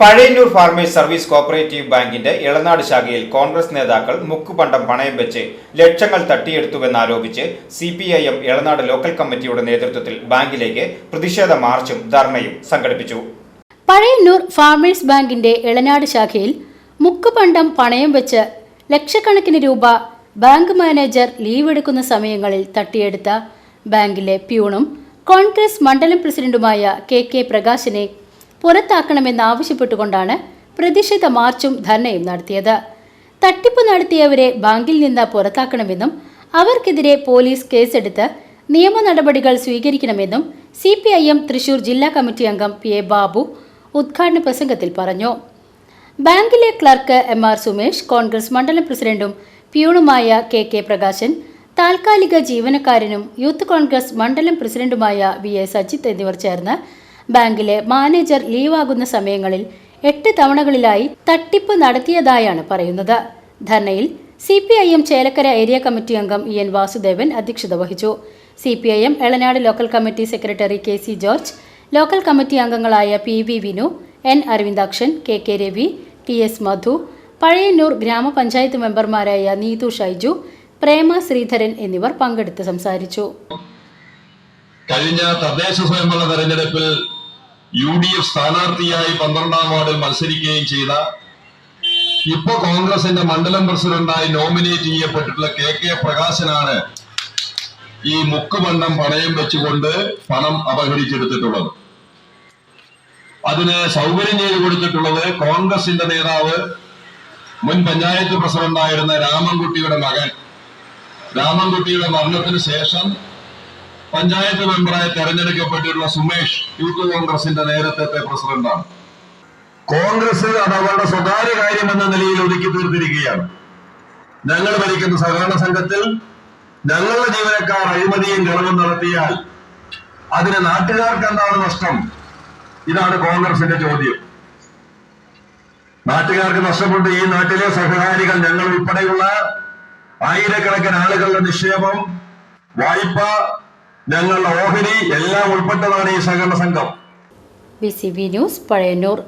Pazhayannur farmers service cooperative ബാങ്കിന്റെ ഇളനാട് ശാഖയിൽ കോൺഗ്രസ് നേതാക്കൾ മുക്കുപണ്ടം പണയം വെച്ച് ലക്ഷങ്ങൾ തട്ടിയെടുത്തുവെന്നാരോപിച്ച് C P I M Elanad local കമ്മിറ്റിയുടെ നേതൃത്വത്തിൽ ബാങ്കിലേക്ക് പ്രതിഷേധ മാർച്ചും ധർണയും സംഘടിപ്പിച്ചു. പഴയന്നൂർ ഫാർമേഴ്സ് ബാങ്കിന്റെ ഇളനാട് ശാഖയിൽ മുക്കുപണ്ടം പണയം വെച്ച് ലക്ഷക്കണക്കിന് രൂപ ബാങ്ക് മാനേജർ ലീവ് എടുക്കുന്ന സമയങ്ങളിൽ തട്ടിയെടുത്ത ബാങ്കിലെ പ്യൂണും കോൺഗ്രസ് മണ്ഡലം പ്രസിഡന്റുമായ കെ കെ പ്രകാശിനെ പുറത്താക്കണമെന്നാവശ്യപ്പെട്ടുകൊണ്ടാണ് പ്രതിഷേധ മാർച്ചും ധർണയും നടത്തിയത്. തട്ടിപ്പ് നടത്തിയവരെ ബാങ്കിൽ നിന്ന് പുറത്താക്കണമെന്നും അവർക്കെതിരെ പോലീസ് കേസെടുത്ത് നിയമ നടപടികൾ സ്വീകരിക്കണമെന്നും C P I M Thrissur ജില്ലാ കമ്മിറ്റി അംഗം പി എ ബാബു ഉദ്ഘാടന പ്രസംഗത്തിൽ പറഞ്ഞു. ബാങ്കിലെ clerk M R Sumesh Congress മണ്ഡലം പ്രസിഡന്റും പ്യൂണുമായ കെ കെ പ്രകാശൻ താൽക്കാലിക ജീവനക്കാരനും യൂത്ത് കോൺഗ്രസ് മണ്ഡലം പ്രസിഡന്റുമായ വി എ സജിത്ത് എന്നിവർ ചേർന്ന് ബാങ്കിലെ മാനേജർ ലീവാകുന്ന സമയങ്ങളിൽ എട്ട് തവണകളിലായി തട്ടിപ്പ് നടത്തിയതായാണ് പറയുന്നത്. ധർണയിൽ C P I M Chelakkara area committee അംഗം ഇ എൻ വാസുദേവൻ അധ്യക്ഷത വഹിച്ചു. C P I M Elanad local committee secretary K C George local committee അംഗങ്ങളായ P V Vinu N Aravindakshan K K Ravi T S Madhu Pazhayannur ഗ്രാമപഞ്ചായത്ത് മെമ്പർമാരായ നീതു ഷൈജു പ്രേമ ശ്രീധരൻ എന്നിവർ പങ്കെടുത്ത് സംസാരിച്ചു. കഴിഞ്ഞ തദ്ദേശ സ്വയംഭരണ തെരഞ്ഞെടുപ്പിൽ യു ഡി എഫ് സ്ഥാനാർത്ഥിയായി പന്ത്രണ്ടാം വാർഡിൽ മത്സരിക്കുകയും ചെയ്ത ഇപ്പൊ കോൺഗ്രസിന്റെ മണ്ഡലം പ്രസിഡന്റായി നോമിനേറ്റ് ചെയ്യപ്പെട്ടിട്ടുള്ള കെ കെ പ്രകാശനാണ് ഈ മുക്കുമണ്ണം പണയം വെച്ചുകൊണ്ട് പണം അപഹരിച്ചെടുത്തിട്ടുള്ളത്. അതിന് സൗകര്യം ചെയ്തു കൊടുത്തിട്ടുള്ളത് കോൺഗ്രസിന്റെ നേതാവ് മുൻ പഞ്ചായത്ത് പ്രസിഡന്റായിരുന്ന രാമൻകുട്ടിയുടെ മകൻ. രാമൻകുട്ടിയുടെ മരണത്തിന് ശേഷം പഞ്ചായത്ത് മെമ്പറായി തെരഞ്ഞെടുക്കപ്പെട്ടിട്ടുള്ള സുമേഷ് യൂത്ത് കോൺഗ്രസിന്റെ നേരത്തെ പ്രസിഡന്റാണ്. കോൺഗ്രസ് അത് അവരുടെ സ്വകാര്യ കാര്യം എന്ന നിലയിൽ ഒതുക്കി തീർത്തിരിക്കുകയാണ്. ഞങ്ങൾ ഭരിക്കുന്ന സഹകരണ സംഘത്തിൽ ഞങ്ങളുടെ ജീവനക്കാർ അഴിമതിയും കളവും നടത്തിയാൽ അതിന് നാട്ടുകാർക്ക് എന്താണ് നഷ്ടം? ഇതാണ് കോൺഗ്രസിന്റെ ചോദ്യം. നാട്ടുകാർക്ക് നഷ്ടപ്പെട്ട് ഈ നാട്ടിലെ സഹകാരികൾ ഞങ്ങൾ ഉൾപ്പെടെയുള്ള ആയിരക്കണക്കിന് ആളുകളുടെ നിക്ഷേപം വായ്പ ഞങ്ങളുടെ ഓഹരി എല്ലാം ഉൾപ്പെട്ടതാണ് ഈ സഹകരണ സംഘം. B C B news Pazhayannur.